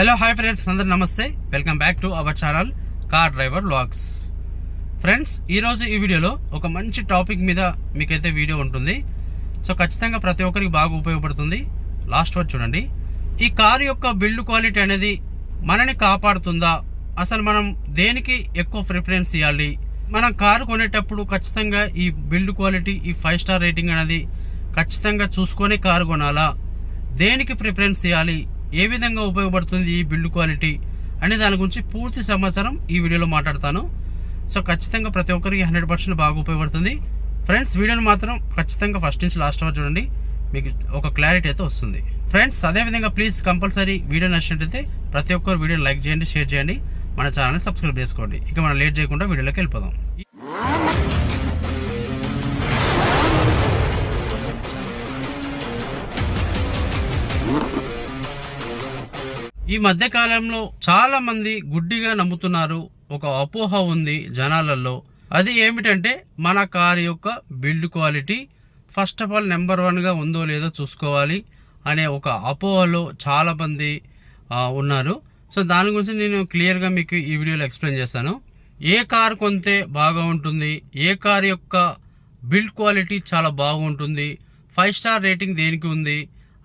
Hello hi friends అందరు నమస్తే. Welcome back to our channel car driver vlogs friends ఈరోజు ఈ వీడియోలో ఒక మంచి టాపిక్ మీద మీకైతే వీడియో ఉంటుంది. సో ఖచ్చితంగా ప్రతి ఒక్కరికి బాగా ఉపయోగపడుతుంది. లాస్ట్ వరకు చూడండి. ఈ కారు యొక్క బిల్డ్ క్వాలిటీ అనేది మనని కాపాడుతుందా? అసలు మనం దేనికి ఎక్కువ ప్రిఫరెన్స్ ఇవ్వాలి మనం కారు కొనేటప్పుడు ఖచ్చితంగా ఈ బిల్డ్ క్వాలిటీ ఈ ఫైవ్ స్టార్ రేటింగ్ అనేది ఖచ్చితంగా చూసుకొని కారు కొనాలా? దేనికి ప్రిఫరెన్స్ ఇవ్వాలి ఏ విధంగా ఉపయోగపడుతుంది ఈ బిల్డ్ క్వాలిటీ అనే దాని గురించి పూర్తి సమాచారం ఈ వీడియోలో మాట్లాడతాను. సో ఖచ్చితంగా ప్రతి ఒక్కరికి హండ్రెడ్ పర్సెంట్ బాగా ఉపయోగపడుతుంది. ఫ్రెండ్స్ వీడియోని మాత్రం ఖచ్చితంగా ఫస్ట్ నుంచి లాస్ట్ వరకు చూడండి. మీకు ఒక క్లారిటీ అయితే వస్తుంది. ఫ్రెండ్స్ అదేవిధంగా ప్లీజ్ కంపల్సరీ వీడియో నచ్చినట్టయితే ప్రతి ఒక్కరు వీడియోని లైక్ చేయండి షేర్ చేయండి. మన ఛానల్ని సబ్స్క్రైబ్ చేసుకోండి. ఇక మనం లేట్ చేయకుండా వీడియోలోకి వెళ్ళిపోదాం. ఈ మధ్య కాలంలో చాలా మంది గుడ్డిగా నమ్ముతున్నారు. ఒక అపోహ ఉంది జనాలలో. అది ఏమిటంటే మన కారు యొక్క build quality first of all number వన్గా ఉందో లేదో చూసుకోవాలి అనే ఒక అపోహలో చాలా మంది ఉన్నారు. సో దాని గురించి నేను క్లియర్గా మీకు ఈ వీడియోలో ఎక్స్ప్లెయిన్ చేస్తాను. ఏ కార్ కొంటే బాగా ఉంటుంది? ఏ కార్ యొక్క బిల్డ్ క్వాలిటీ చాలా బాగుంటుంది? ఫైవ్ స్టార్ రేటింగ్ దేనికి ఉంది?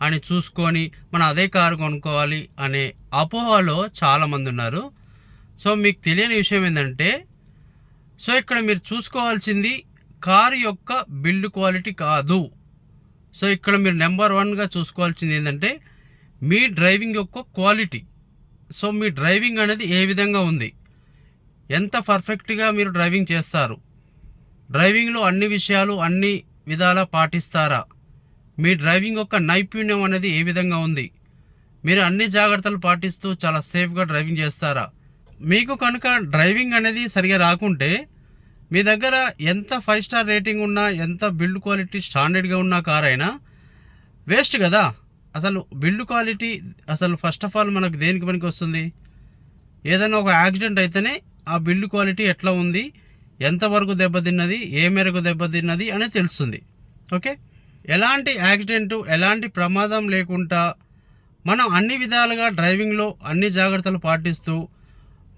అని చూసుకొని మనం అదే కారు కొనుక్కోవాలి అనే అపోహలో చాలామంది ఉన్నారు. సో మీకు తెలియని విషయం ఏంటంటే సో ఇక్కడ మీరు చూసుకోవాల్సింది కారు యొక్క బిల్డ్ క్వాలిటీ కాదు. సో ఇక్కడ మీరు నెంబర్ వన్గా చూసుకోవాల్సింది ఏంటంటే మీ డ్రైవింగ్ యొక్క క్వాలిటీ. సో మీ డ్రైవింగ్ అనేది ఏ విధంగా ఉంది? ఎంత పర్ఫెక్ట్గా మీరు డ్రైవింగ్ చేస్తారు? డ్రైవింగ్లో అన్ని విషయాలు అన్ని విధాలా పాటిస్తారా? మీ డ్రైవింగ్ యొక్క నైపుణ్యం అనేది ఏ విధంగా ఉంది? మీరు అన్ని జాగ్రత్తలు పాటిస్తూ చాలా సేఫ్గా డ్రైవింగ్ చేస్తారా? మీకు కనుక డ్రైవింగ్ అనేది సరిగా రాకుంటే మీ దగ్గర ఎంత ఫైవ్ స్టార్ రేటింగ్ ఉన్నా ఎంత బిల్డ్ క్వాలిటీ స్టాండర్డ్గా ఉన్న కార్ అయినా వేస్ట్ కదా? అసలు బిల్డ్ క్వాలిటీ అసలు ఫస్ట్ ఆఫ్ ఆల్ మనకు దేనికి పనికి వస్తుంది? ఏదైనా ఒక యాక్సిడెంట్ అయితేనే ఆ బిల్డ్ క్వాలిటీ ఎట్లా ఉంది? ఎంతవరకు దెబ్బతిన్నది? ఏ మేరకు దెబ్బతిన్నది? అనేది తెలుస్తుంది. ఓకే? ఎలాంటి యాక్సిడెంటు ఎలాంటి ప్రమాదం లేకుండా మనం అన్ని విధాలుగా డ్రైవింగ్లో అన్ని జాగ్రత్తలు పాటిస్తూ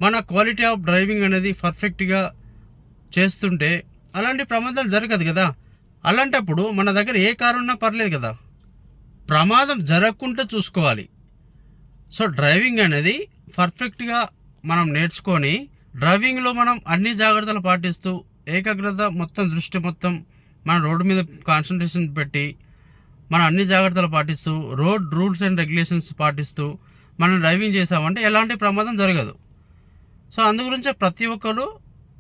మన క్వాలిటీ ఆఫ్ డ్రైవింగ్ అనేది పర్ఫెక్ట్గా చేస్తుంటే అలాంటి ప్రమాదాలు జరగదు కదా. అలాంటప్పుడు మన దగ్గర ఏ కారు ఉన్నా పర్లేదు కదా. ప్రమాదం జరగకుండా చూసుకోవాలి. సో డ్రైవింగ్ అనేది పర్ఫెక్ట్గా మనం నేర్చుకొని డ్రైవింగ్లో మనం అన్ని జాగ్రత్తలు పాటిస్తూ ఏకాగ్రత మొత్తం దృష్టి మొత్తం మన రోడ్డు మీద కాన్సన్ట్రేషన్ పెట్టి మనం అన్ని జాగ్రత్తలు పాటిస్తూ రోడ్ రూల్స్ అండ్ రెగ్యులేషన్స్ పాటిస్తూ మనం డ్రైవింగ్ చేసామంటే ఎలాంటి ప్రమాదం జరగదు. సో అందు గురించే ప్రతి ఒక్కరు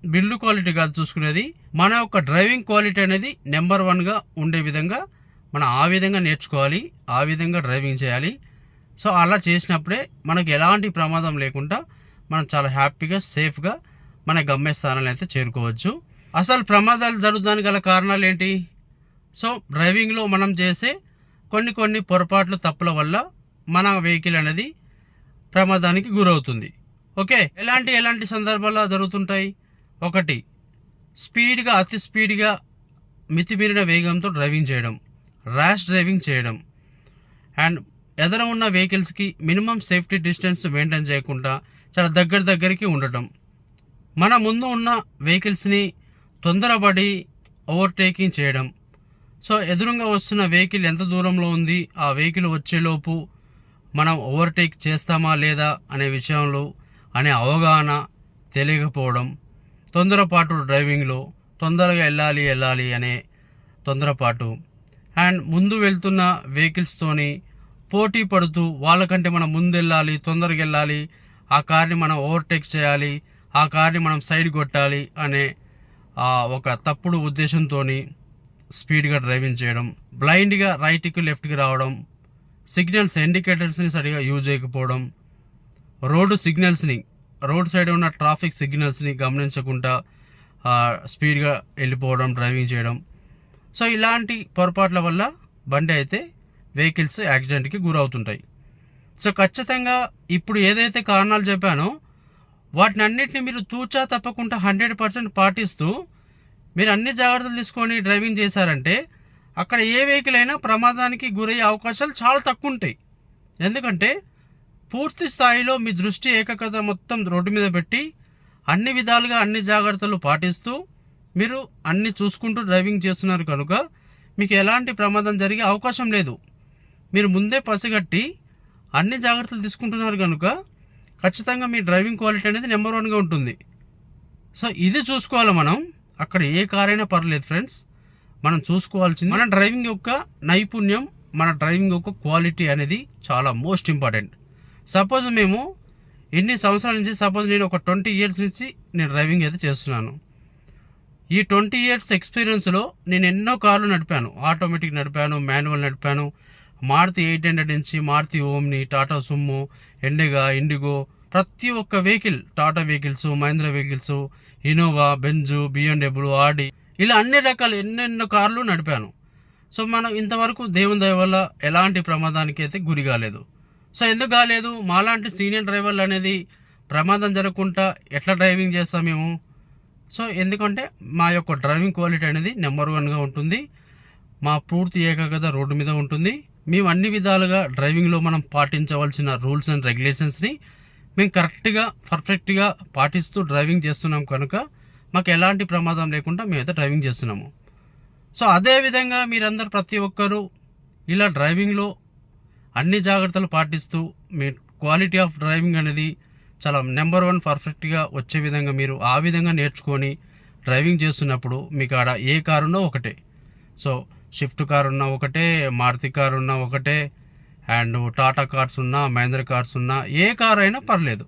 బిల్లు క్వాలిటీ కాదు చూసుకునేది. మన యొక్క డ్రైవింగ్ క్వాలిటీ అనేది నెంబర్ వన్గా ఉండే విధంగా మనం ఆ విధంగా నేర్చుకోవాలి ఆ విధంగా డ్రైవింగ్ చేయాలి. సో అలా చేసినప్పుడే మనకు ఎలాంటి ప్రమాదం లేకుండా మనం చాలా హ్యాపీగా సేఫ్గా మన గమ్యస్థానాలు అయితే చేరుకోవచ్చు. అసలు ప్రమాదాలు జరుగుదానికి గల కారణాలు ఏంటి? సో డ్రైవింగ్లో మనం చేసే కొన్ని కొన్ని పొరపాట్లు తప్పుల వల్ల మన వెహికల్ అనేది ప్రమాదానికి గురవుతుంది. ఓకే? ఎలాంటి ఎలాంటి సందర్భాల్లో జరుగుతుంటాయి? ఒకటి స్పీడ్గా అతి స్పీడ్గా మితిమీరిన వేగంతో డ్రైవింగ్ చేయడం ర్యాష్ డ్రైవింగ్ చేయడం. అండ్ ఎదర ఉన్న వెహికల్స్కి మినిమం సేఫ్టీ డిస్టెన్స్ మెయింటైన్ చేయకుండా చాలా దగ్గర దగ్గరికి ఉండటం. మన ముందు ఉన్న వెహికల్స్ని తొందరపడి ఓవర్టేకింగ్ చేయడం. సో ఎదురుగా వస్తున్న వెహికల్ ఎంత దూరంలో ఉంది ఆ వెహికల్ వచ్చేలోపు మనం ఓవర్టేక్ చేస్తామా లేదా అనే విషయంలో అనే అవగాహన తెలియకపోవడం తొందరపాటు డ్రైవింగ్లో తొందరగా వెళ్ళాలి వెళ్ళాలి అనే తొందరపాటు. అండ్ ముందు వెళ్తున్న వెహికల్స్తోని పోటీ పడుతూ వాళ్ళకంటే మనం ముందు వెళ్ళాలి తొందరగా వెళ్ళాలి ఆ కార్ని మనం ఓవర్టేక్ చేయాలి ఆ కార్ని మనం సైడ్ కొట్టాలి అనే ఒక తప్పుడు ఉద్దేశంతో స్పీడ్గా డ్రైవింగ్ చేయడం బ్లైండ్గా రైట్కి లెఫ్ట్కి రావడం సిగ్నల్స్ ఇండికేటర్స్ని సరిగా యూజ్ చేయకపోవడం రోడ్డు సిగ్నల్స్ని రోడ్ సైడ్ ఉన్న ట్రాఫిక్ సిగ్నల్స్ని గమనించకుండా స్పీడ్గా వెళ్ళిపోవడం డ్రైవింగ్ చేయడం. సో ఇలాంటి పొరపాట్ల వల్ల బండి అయితే వెహికల్స్ యాక్సిడెంట్కి గురవుతుంటాయి. సో ఖచ్చితంగా ఇప్పుడు ఏదైతే కారణాలు చెప్పానో వాటిని అన్నిటిని మీరు తూచా తప్పకుండా హండ్రెడ్ పర్సెంట్ పాటిస్తూ మీరు అన్ని జాగ్రత్తలు తీసుకొని డ్రైవింగ్ చేశారంటే అక్కడ ఏ వెహికల్ అయినా ప్రమాదానికి గురయ్యే అవకాశాలు చాలా తక్కువ ఉంటాయి ఎందుకంటే పూర్తి స్థాయిలో మీ దృష్టి ఏకకథ మొత్తం రోడ్డు మీద పెట్టి అన్ని విధాలుగా అన్ని జాగ్రత్తలు పాటిస్తూ మీరు అన్ని చూసుకుంటూ డ్రైవింగ్ చేస్తున్నారు కనుక మీకు ఎలాంటి ప్రమాదం జరిగే అవకాశం లేదు. మీరు ముందే పసిగట్టి అన్ని జాగ్రత్తలు తీసుకుంటున్నారు కనుక ఖచ్చితంగా మీ డ్రైవింగ్ క్వాలిటీ అనేది నెంబర్ వన్గా ఉంటుంది. సో ఇది చూసుకోవాలి మనం. అక్కడ ఏ కార్ అయినా పర్లేదు ఫ్రెండ్స్. మనం చూసుకోవాల్సింది మన డ్రైవింగ్ యొక్క నైపుణ్యం మన డ్రైవింగ్ యొక్క క్వాలిటీ అనేది చాలా మోస్ట్ ఇంపార్టెంట్. సపోజ్ మేము ఎన్ని సంవత్సరాల నుంచి సపోజ్ నేను ఒక ట్వంటీ ఇయర్స్ నుంచి నేను డ్రైవింగ్ అయితే చేస్తున్నాను. ఈ ట్వంటీ ఇయర్స్ ఎక్స్పీరియన్స్లో నేను ఎన్నో కార్లు నడిపాను. ఆటోమేటిక్ నడిపాను మాన్యువల్ నడిపాను మారుతి ఎయిట్ హండ్రెడ్ నుంచి Maruti Omni Tata Sumo ఎండెగా Indigo ప్రతి ఒక్క vehicle Tata vehicles Mahindra vehicles Innova Benz BMW Audi ఇలా అన్ని రకాల ఎన్నెన్నో కార్లు నడిపాను. సో మనం ఇంతవరకు దేవుని దయ వల్ల ఎలాంటి ప్రమాదానికి అయితే గురి కాలేదు. సో ఎందుకు కాలేదు? మాలాంటి సీనియర్ డ్రైవర్లు అనేది ప్రమాదం జరగకుండా ఎట్లా డ్రైవింగ్ చేస్తాం మేము? సో ఎందుకంటే మా యొక్క డ్రైవింగ్ క్వాలిటీ అనేది నెంబర్ వన్గా ఉంటుంది. మా పూర్తి ఏకాగ్రత రోడ్డు మీద ఉంటుంది. మేము అన్ని విధాలుగా డ్రైవింగ్లో మనం పాటించవలసిన రూల్స్ అండ్ రెగ్యులేషన్స్ని మేము కరెక్ట్గా పర్ఫెక్ట్గా పాటిస్తూ డ్రైవింగ్ చేస్తున్నాం కనుక మాకు ఎలాంటి ప్రమాదం లేకుండా మేమైతే డ్రైవింగ్ చేస్తున్నాము. సో అదే విధంగా మీరందరూ ప్రతి ఒక్కరూ ఇలా డ్రైవింగ్లో అన్ని జాగ్రత్తలు పాటిస్తూ మీ క్వాలిటీ ఆఫ్ డ్రైవింగ్ అనేది చాలా నెంబర్ వన్ పర్ఫెక్ట్గా వచ్చే విధంగా మీరు ఆ విధంగా నేర్చుకొని డ్రైవింగ్ చేస్తున్నప్పుడు మీకు ఆడ ఏ కారునో ఒకటే. సో షిఫ్ట్ కార్ ఉన్నా ఒకటే మారుతి కార్ ఉన్నా ఒకటే అండ్ టాటా కార్స్ ఉన్నా మహేంద్ర కార్స్ ఉన్నా ఏ కార్ అయినా పర్లేదు.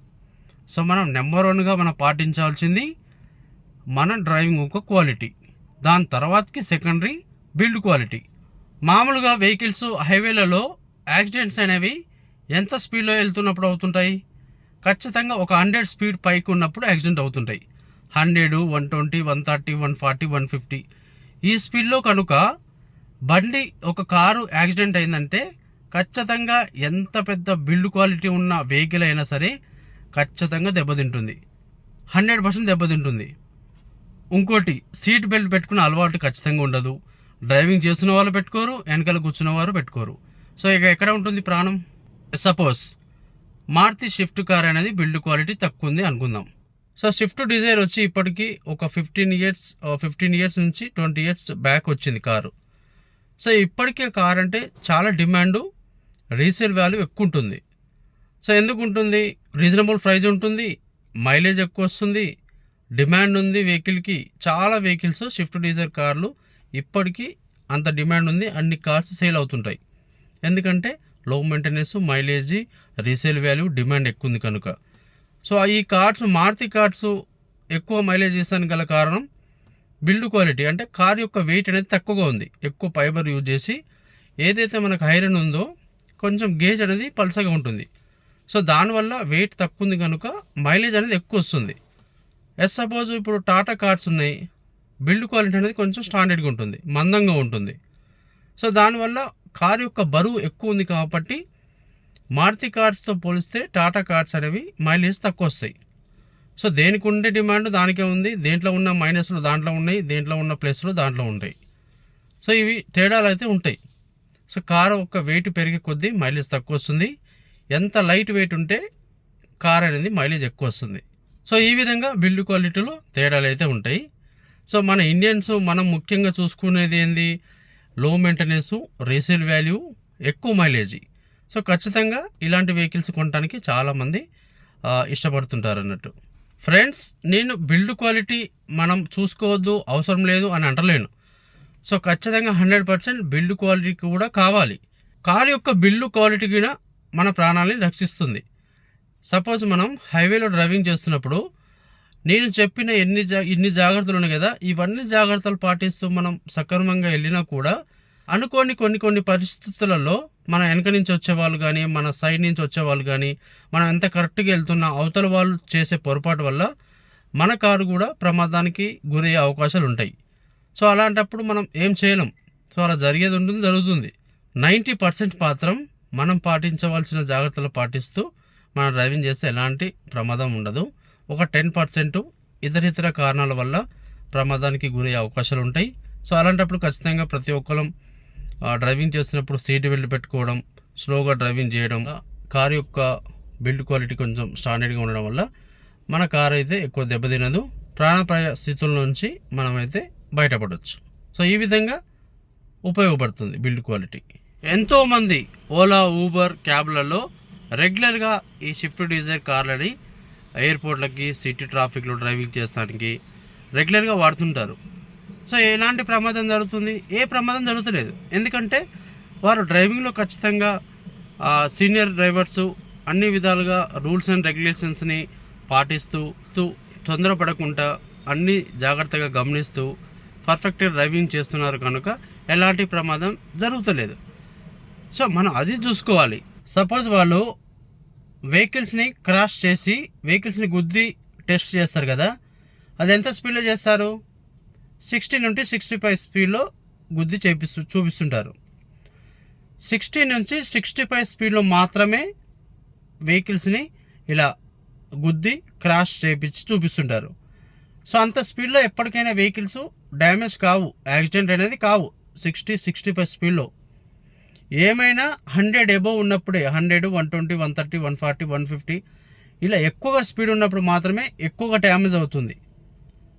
సో మనం నెంబర్ వన్గా మనం పాటించాల్సింది మన డ్రైవింగ్ ఒక క్వాలిటీ. దాని తర్వాతకి సెకండరీ బిల్డ్ క్వాలిటీ. మామూలుగా వెహికల్స్ హైవేలలో యాక్సిడెంట్స్ అనేవి ఎంత స్పీడ్లో వెళ్తున్నప్పుడు అవుతుంటాయి? ఖచ్చితంగా ఒక హండ్రెడ్ స్పీడ్ పైకి ఉన్నప్పుడు యాక్సిడెంట్ అవుతుంటాయి. Hundred one twenty one thirty one forty one fifty. ఈ స్పీడ్లో కనుక బండి ఒక కారు యాక్సిడెంట్ అయిందంటే ఖచ్చితంగా ఎంత పెద్ద బిల్డ్ క్వాలిటీ ఉన్న వెహికల్ అయినా సరే ఖచ్చితంగా దెబ్బతింటుంది. హండ్రెడ్ పర్సెంట్ దెబ్బతింటుంది. ఇంకోటి సీట్ బెల్ట్ పెట్టుకునే అలవాటు ఖచ్చితంగా ఉండదు. డ్రైవింగ్ చేస్తున్న వాళ్ళు పెట్టుకోరు వెనకాల కూర్చున్న వారు పెట్టుకోరు. సో ఇక ఎక్కడ ఉంటుంది ప్రాణం? సపోజ్ మారుతి షిఫ్ట్ కార్ అనేది బిల్డ్ క్వాలిటీ తక్కువ ఉంది అనుకుందాం. సో షిఫ్ట్ డిజైర్ వచ్చి ఇప్పటికీ ఒక ఫిఫ్టీన్ ఇయర్స్ ఫిఫ్టీన్ ఇయర్స్ నుంచి ట్వంటీ ఇయర్స్ బ్యాక్ వచ్చింది కారు. సో ఇప్పటికే కార్ అంటే చాలా డిమాండు రీసేల్ వాల్యూ ఎక్కువ ఉంటుంది సో ఎందుకు ఉంటుంది రీజనబుల్ ప్రైస్ ఉంటుంది మైలేజ్ ఎక్కువ వస్తుంది డిమాండ్ ఉంది వెహికల్కి చాలా వెహికల్స్ షిఫ్ట్ డీజర్ కార్లు ఇప్పటికీ అంత డిమాండ్ ఉంది అన్ని కార్స్ సేల్ అవుతుంటాయి. ఎందుకంటే low maintenance mileage resale value demand ఎక్కువ ఉంది కనుక. సో ఈ కార్డ్స్ మారుతి కార్డ్స్ ఎక్కువ మైలేజ్ ఇస్తానికి గల కారణం బిల్డ్ క్వాలిటీ అంటే కార్ యొక్క వెయిట్ అనేది తక్కువగా ఉంది. ఎక్కువ ఫైబర్ యూజ్ చేసి ఏదైతే మనకు ఐరన్ ఉందో కొంచెం గేజ్ అనేది పల్సగా ఉంటుంది. సో దానివల్ల వెయిట్ తక్కువ ఉంది కనుక మైలేజ్ అనేది ఎక్కువ వస్తుంది. ఎస్ సపోజ్ ఇప్పుడు టాటా కార్స్ ఉన్నాయి. బిల్డ్ క్వాలిటీ అనేది కొంచెం స్టాండర్డ్గా ఉంటుంది. మందంగా ఉంటుంది. సో దానివల్ల కార్ యొక్క బరువు ఎక్కువ ఉంది కాబట్టి మారుతి కార్స్తో పోలిస్తే టాటా కార్స్ అనేవి మైలేజ్ తక్కువ వస్తాయి. సో దేనికి ఉండే డిమాండ్ దానికే ఉంది. దేంట్లో ఉన్న మైనస్లు దాంట్లో ఉన్నాయి దేంట్లో ఉన్న ప్లస్లు దాంట్లో ఉంటాయి. సో ఇవి తేడాలు అయితే ఉంటాయి. సో కారు ఒక వెయిట్ పెరిగే కొద్దీ మైలేజ్ తక్కువ వస్తుంది ఎంత లైట్ వెయిట్ ఉంటే కార్ అనేది మైలేజ్ ఎక్కువ వస్తుంది సో ఈ విధంగా బిల్డ్ క్వాలిటీలో తేడాలు అయితే ఉంటాయి. సో మన ఇండియన్స్ మనం ముఖ్యంగా చూసుకునేది ఏంది? లో మెయింటెనెన్స్ రీసేల్ వాల్యూ ఎక్కువ మైలేజీ సో ఖచ్చితంగా ఇలాంటి వెహికల్స్ కొనడానికి చాలామంది ఇష్టపడుతుంటారు అన్నట్టు ఫ్రెండ్స్ నేను బిల్డ్ క్వాలిటీ మనం చూసుకోవద్దు అవసరం లేదు అని అంటలేను. సో ఖచ్చితంగా హండ్రెడ్ పర్సెంట్ బిల్డ్ క్వాలిటీ కూడా కావాలి. కార్ యొక్క బిల్డ్ క్వాలిటీ కూడా మన ప్రాణాలని రక్షిస్తుంది. సపోజ్ మనం హైవేలో డ్రైవింగ్ చేస్తున్నప్పుడు నేను చెప్పిన ఎన్ని జా ఇన్ని జాగ్రత్తలు ఉన్నాయి కదా ఇవన్నీ జాగ్రత్తలు పాటిస్తూ మనం సక్రమంగా వెళ్ళినా కూడా అనుకోని కొన్ని కొన్ని పరిస్థితులలో మన వెనక నుంచి వచ్చేవాళ్ళు కానీ మన సైడ్ నుంచి వచ్చేవాళ్ళు కానీ మనం ఎంత కరెక్ట్గా వెళ్తున్నా అవతల వాళ్ళు చేసే పొరపాటు వల్ల మన కారు కూడా ప్రమాదానికి గురయ్యే అవకాశాలు ఉంటాయి. సో అలాంటప్పుడు మనం ఏం చేయలేం. సో అలా జరిగేది ఉంటుంది జరుగుతుంది. నైంటీ పర్సెంట్ మాత్రం మనం పాటించవలసిన జాగ్రత్తలు పాటిస్తూ మనం డ్రైవింగ్ చేస్తే ఎలాంటి ప్రమాదం ఉండదు. ఒక టెన్ పర్సెంట్ ఇతర ఇతర కారణాల వల్ల ప్రమాదానికి గురయ్యే అవకాశాలు ఉంటాయి. సో అలాంటప్పుడు ఖచ్చితంగా ప్రతి ఒక్కరం డ్రైవింగ్ చేస్తున్నప్పుడు సీట్ బెల్ట్ పెట్టుకోవడం స్లోగా డ్రైవింగ్ చేయడం కారు యొక్క బిల్డ్ క్వాలిటీ కొంచెం స్టాండర్డ్గా ఉండడం వల్ల మన కార్ అయితే ఎక్కువ దెబ్బతినదు ప్రాణప్రాయ స్థితుల నుంచి మనమైతే బయటపడవచ్చు సో ఈ విధంగా ఉపయోగపడుతుంది బిల్డ్ క్వాలిటీ. ఎంతోమంది ఓలా ఊబర్ క్యాబ్లలో రెగ్యులర్గా ఈ షిఫ్ట్ డీజర్ కార్లని ఎయిర్పోర్ట్లకి సిటీ ట్రాఫిక్లో డ్రైవింగ్ చేస్తానికి రెగ్యులర్గా వాడుతుంటారు. సో ఎలాంటి ప్రమాదం జరుగుతుంది? ఏ ప్రమాదం జరుగుతలేదు. ఎందుకంటే వారు డ్రైవింగ్లో ఖచ్చితంగా సీనియర్ డ్రైవర్సు అన్ని విధాలుగా రూల్స్ అండ్ రెగ్యులేషన్స్ని పాటిస్తూ తొందరపడకుండా అన్ని జాగ్రత్తగా గమనిస్తూ పర్ఫెక్ట్గా డ్రైవింగ్ చేస్తున్నారు కనుక ఎలాంటి ప్రమాదం జరుగుతలేదు. సో మనం అది చూసుకోవాలి. సపోజ్ వాళ్ళు వెహికల్స్ని క్రాష్ చేసి వెహికల్స్ని గుద్ది టెస్ట్ చేస్తారు కదా? అది ఎంత స్పీడ్లో చేస్తారు? సిక్స్టీ నుండి సిక్స్టీ ఫైవ్ స్పీడ్లో గుద్ది చేపిస్తూ చూపిస్తుంటారు. సిక్స్టీ నుంచి సిక్స్టీ ఫైవ్ స్పీడ్లో మాత్రమే వెహికల్స్ని ఇలా గుద్ది క్రాష్ చేపించి చూపిస్తుంటారు. సో అంత స్పీడ్లో ఎప్పటికైనా వెహికల్స్ డ్యామేజ్ కావు యాక్సిడెంట్ అనేది కావు సిక్స్టీ సిక్స్టీ ఫైవ్ స్పీడ్లో. ఏమైనా హండ్రెడ్ ఎబోవ్ ఉన్నప్పుడే hundred one twenty one thirty one forty one fifty ఇలా ఎక్కువగా స్పీడ్ ఉన్నప్పుడు మాత్రమే ఎక్కువగా డ్యామేజ్ అవుతుంది.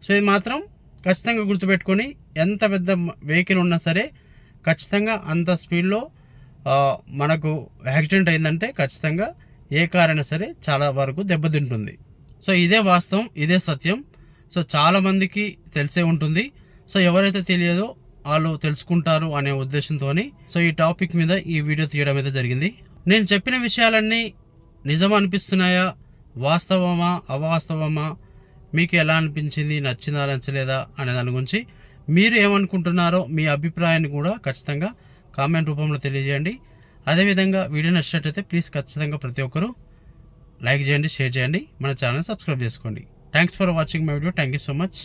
సో ఇది మాత్రం ఖచ్చితంగా గుర్తుపెట్టుకొని ఎంత పెద్ద వెహికల్ ఉన్నా సరే ఖచ్చితంగా అంత స్పీడ్లో మనకు యాక్సిడెంట్ అయిందంటే ఖచ్చితంగా ఏ కార్ అయినా సరే చాలా వరకు దెబ్బతింటుంది. సో ఇదే వాస్తవం ఇదే సత్యం. సో చాలామందికి తెలిసే ఉంటుంది. సో ఎవరైతే తెలియదో వాళ్ళు తెలుసుకుంటారు అనే ఉద్దేశంతో సో ఈ టాపిక్ మీద ఈ వీడియో తీయడం అయితే జరిగింది. నేను చెప్పిన విషయాలన్నీ నిజం అనిపిస్తున్నాయా? వాస్తవమా? అవాస్తవమా? మీకు ఎలా అనిపించింది నచ్చిందా నచ్చలేదా అనే దాని గురించి మీరు ఏమనుకుంటున్నారో మీ అభిప్రాయాన్ని కూడా ఖచ్చితంగా కామెంట్ రూపంలో తెలియజేయండి. అదేవిధంగా వీడియో నచ్చినట్లయితే ప్లీజ్ ఖచ్చితంగా ప్రతి ఒక్కరూ లైక్ చేయండి షేర్ చేయండి మన ఛానల్ సబ్స్క్రైబ్ చేసుకోండి. Thanks for watching my video thank you so much